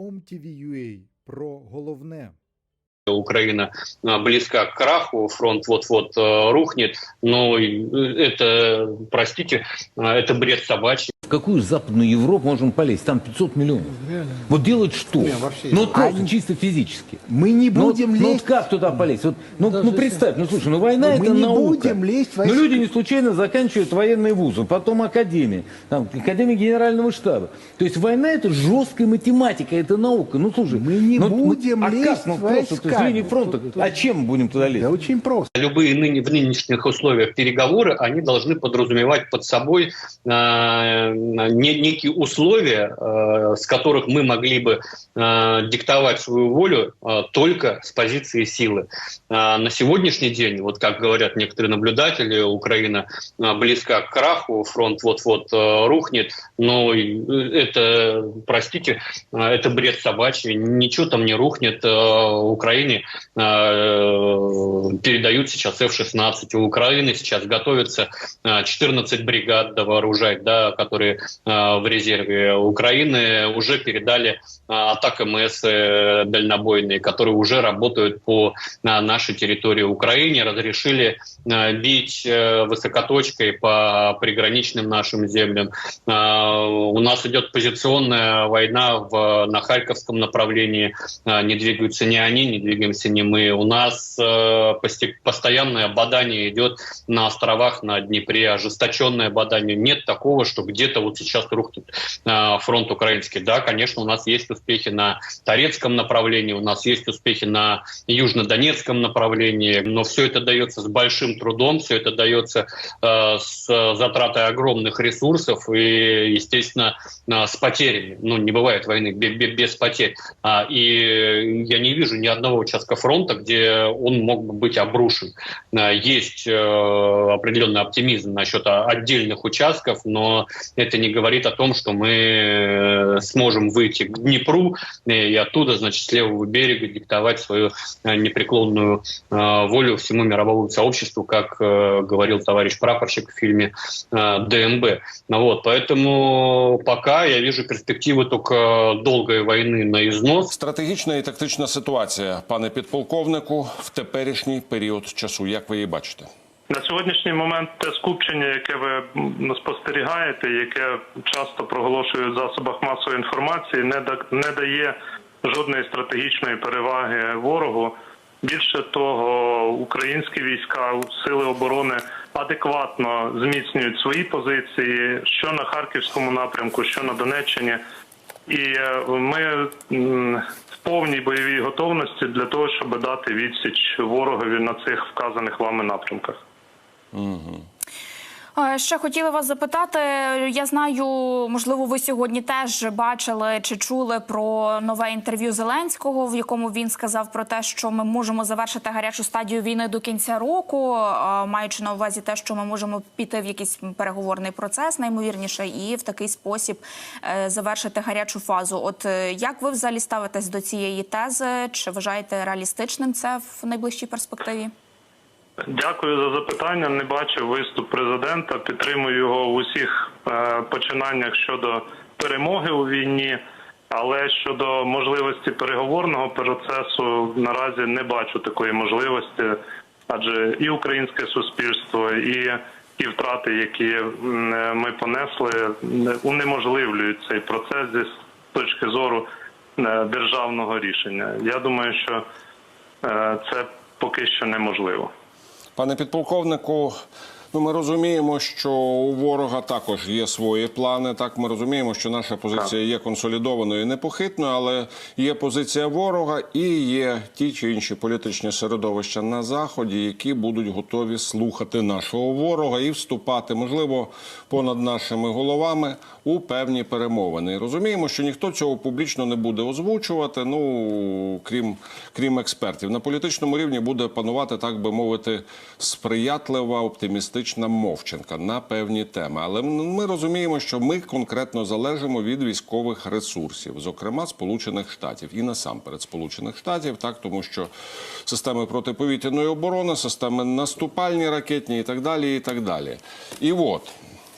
OMTV.ua про головне. Украина а, близка к краху, фронт вот-вот а, рухнет, но э, это, простите, а, это бред собачий. Какую Западную Европу можем полезть? Там 500 миллионов. Вот делать что? Ну, вот просто чисто физически. Мы не Ну, будем ну, вот лезть. как туда полезть? Вот, ну, ну представь, ну слушай, ну война Мы это не наука. будем лезть в Но войска. люди не случайно заканчивают военные вузы, потом академии, там, академия генерального штаба. То есть война это жесткая математика, это наука. Ну слушай, Мы не ну, будем а лезть как? Ну, просто, то есть линии Ну, фронта. тут- А чем мы будем туда лезть? Да очень просто. Любые ныне, в нынешних условиях переговоры, они должны подразумевать под собой а, не- некие условия, а, с которых мы могли бы а, диктовать свою волю а, только с позиции силы. А, на сегодняшний день, вот как говорят некоторые наблюдатели, Украина а, близка к краху, фронт вот-вот а, рухнет, но это, простите, а, это бред собачий, ничего там не рухнет. а, Украине а, передают сейчас F-16. У Украины сейчас готовится а, 14 бригад довооружать, да, которые а, в резерве. Украины уже передали а, атак МС э, дальнобойные, которые уже работают по нашей территории Украины, разрешили бить э, высокоточкой по приграничным нашим землям. У нас идет позиционная война в, на Харьковском направлении. Не двигаются ни они, не двигаемся ни мы. У нас э, постоянное бадание идет на островах на Днепре, ожесточенное бадание. Нет такого, что где-то вот сейчас рухнет э, фронт украинский. Да, конечно, у нас есть успехи на Торецком направлении, у нас есть успехи на Южнодонецком направлении, но все это дается с большим трудом, все это дается э, с затратой огромных ресурсов и, естественно, э, с потерями. Ну, не бывает войны бе- бе- без потерь. А, И я не вижу ни одного участка фронта, где он мог бы быть обрушен. Есть определенный оптимизм насчет отдельных участков, но это не говорит о том, что мы э, сможем выйти к Днепру э, и оттуда, значит, с левого берега диктовать свою э, непреклонную э, волю всему мировому сообществу, как э, говорил товарищ прапорщик в фильме э, ДНБ. Ну Вот, поэтому пока я вижу перспективы только долгой войны на износ. Стратегічна і тактична ситуація, пане підполковнику, в теперішній період часу. Як ви її бачите? На сьогоднішній момент те скупчення, яке ви спостерігаєте, яке часто проголошують в засобах масової інформації, не да- не дає жодної стратегічної переваги ворогу. Більше того, українські війська, сили оборони адекватно зміцнюють свої позиції, що на харківському напрямку, що на Донеччині. І е, ми в повній бойовій готовності для того, щоб дати відсіч ворогові на цих вказаних вами напрямках. Е, Ще хотіла вас запитати. Я знаю, можливо, ви сьогодні теж бачили чи чули про нове інтерв'ю Зеленського, в якому він сказав про те, що ми можемо завершити гарячу стадію війни до кінця року, е, маючи на увазі те, що ми можемо піти в якийсь переговорний процес, наймовірніше, і в такий спосіб е, завершити гарячу фазу. От як ви взагалі ставитесь до цієї тези? Чи вважаєте реалістичним це в найближчій перспективі? Дякую за запитання. Не бачив виступ президента. Підтримую його в усіх е, починаннях щодо перемоги у війні. Але щодо можливості переговорного процесу наразі не бачу такої можливості, адже і українське суспільство, і ті втрати, які е, ми понесли, не- унеможливлюють цей процес зі точки зору е, державного рішення. Я думаю, що це поки що неможливо. Пане підполковнику, ну ми розуміємо, що у ворога також є свої плани. Так, ми розуміємо, що наша позиція є консолідованою і непохитною, але є позиція ворога і є ті чи інші політичні середовища на заході, які будуть готові слухати нашого ворога і вступати, можливо, понад нашими головами у певні перемовини. Розуміємо, що ніхто цього публічно не буде озвучувати. Ну крім крім експертів, на політичному рівні буде панувати, так би мовити, сприятлива оптимістична мовчанка на певні теми. Але ми розуміємо, що ми конкретно залежимо від військових ресурсів, зокрема Сполучених Штатів і насамперед Сполучених Штатів, так тому що системи протиповітряної оборони, системи наступальні ракетні і так далі. І так далі. І от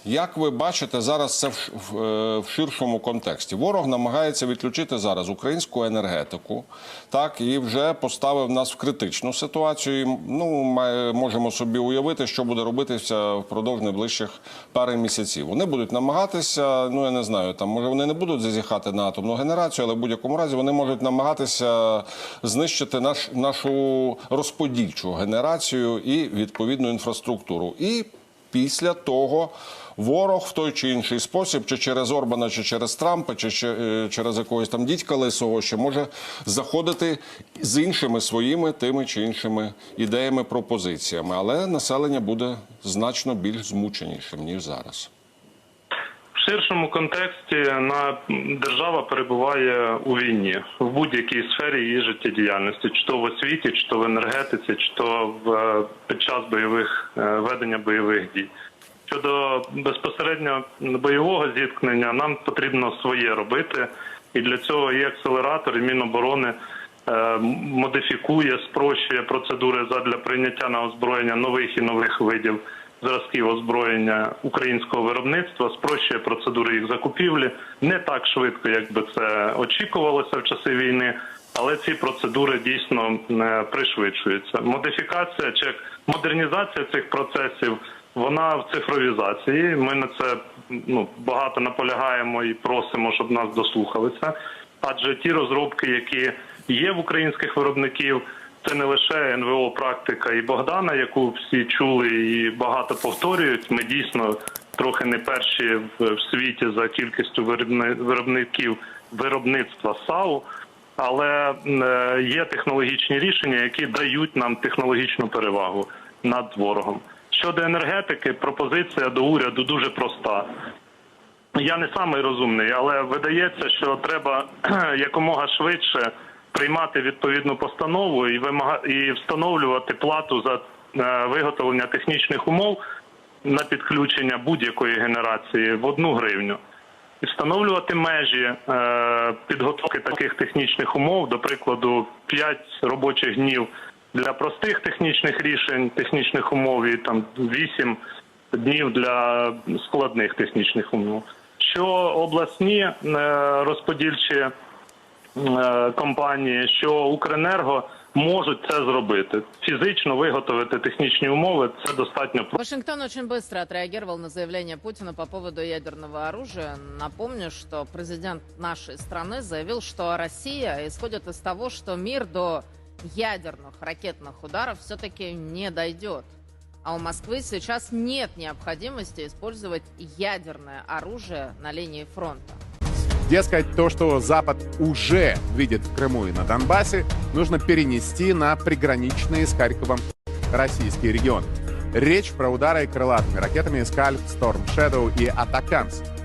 Як ви бачите зараз це в, в, е, в ширшому контексті? Ворог намагається відключити зараз українську енергетику, так і вже поставив нас в критичну ситуацію. Ну, ми можемо собі уявити, що буде робитися впродовж найближчих пари місяців. Вони будуть намагатися, ну я не знаю, там може вони не будуть зазіхати на атомну генерацію, але в будь-якому разі вони можуть намагатися знищити наш нашу розподільчу генерацію і відповідну інфраструктуру. І після того ворог в той чи інший спосіб, чи через Орбана, чи через Трампа, чи е, через якогось там дідька лисого, ще може заходити з іншими своїми тими чи іншими ідеями, пропозиціями. Але населення буде значно більш змученішим ніж зараз. В ширшому контексті на держава перебуває у війні в будь-якій сфері її життєдіяльності, чи то в освіті, чи то в енергетиці, чи то в е, під час бойових е, ведення бойових дій. Щодо безпосередньо бойового зіткнення, нам потрібно своє робити, і для цього є акселератор, і Міноборони е, модифікує, спрощує процедури задля прийняття на озброєння нових і нових видів зразків озброєння українського виробництва, спрощує процедури їх закупівлі не так швидко, як би це очікувалося в часи війни. Але ці процедури дійсно е, пришвидшуються. Модифікація чи модернізація цих процесів вона в цифровізації. Ми на це ну багато наполягаємо і просимо, щоб нас дослухалися. Адже ті розробки, які є в українських виробників, це не лише НВО практика і Богдана, яку всі чули і багато повторюють. Ми дійсно трохи не перші в, світі за кількістю виробни- виробників виробництва САУ. Але е, є технологічні рішення, які дають нам технологічну перевагу над ворогом. Щодо енергетики, пропозиція до уряду дуже проста. Я не самий розумний, але видається, що треба якомога швидше приймати відповідну постанову і і встановлювати плату за е, виготовлення технічних умов на підключення будь-якої генерації в одну гривню. І встановлювати межі е, підготовки таких технічних умов, до прикладу, 5 робочих днів для простих технічних рішень, технічних умов і там 8 днів для складних технічних умов. Що обласні е, розподільчі компанії, що Укренерго можуть це зробити. Фізично виготовити технічні умови це достатньо просто. Вашингтон очень быстро отреагировал на заявление Путина по поводу ядерного оружия. Напомню, что президент нашей страны заявил, что Россия исходит из того, что мир до ядерных ракетных ударов все-таки не дойдет. А у Москвы сейчас нет необходимости использовать ядерное оружие на линии фронта. Дескать, то, что Запад уже видит в Крыму и на Донбассе, нужно перенести на приграничные с Харьковом российские регионы. Речь про удары крылатыми ракетами «Скальп», «Storm Shadow» и «Атакамс».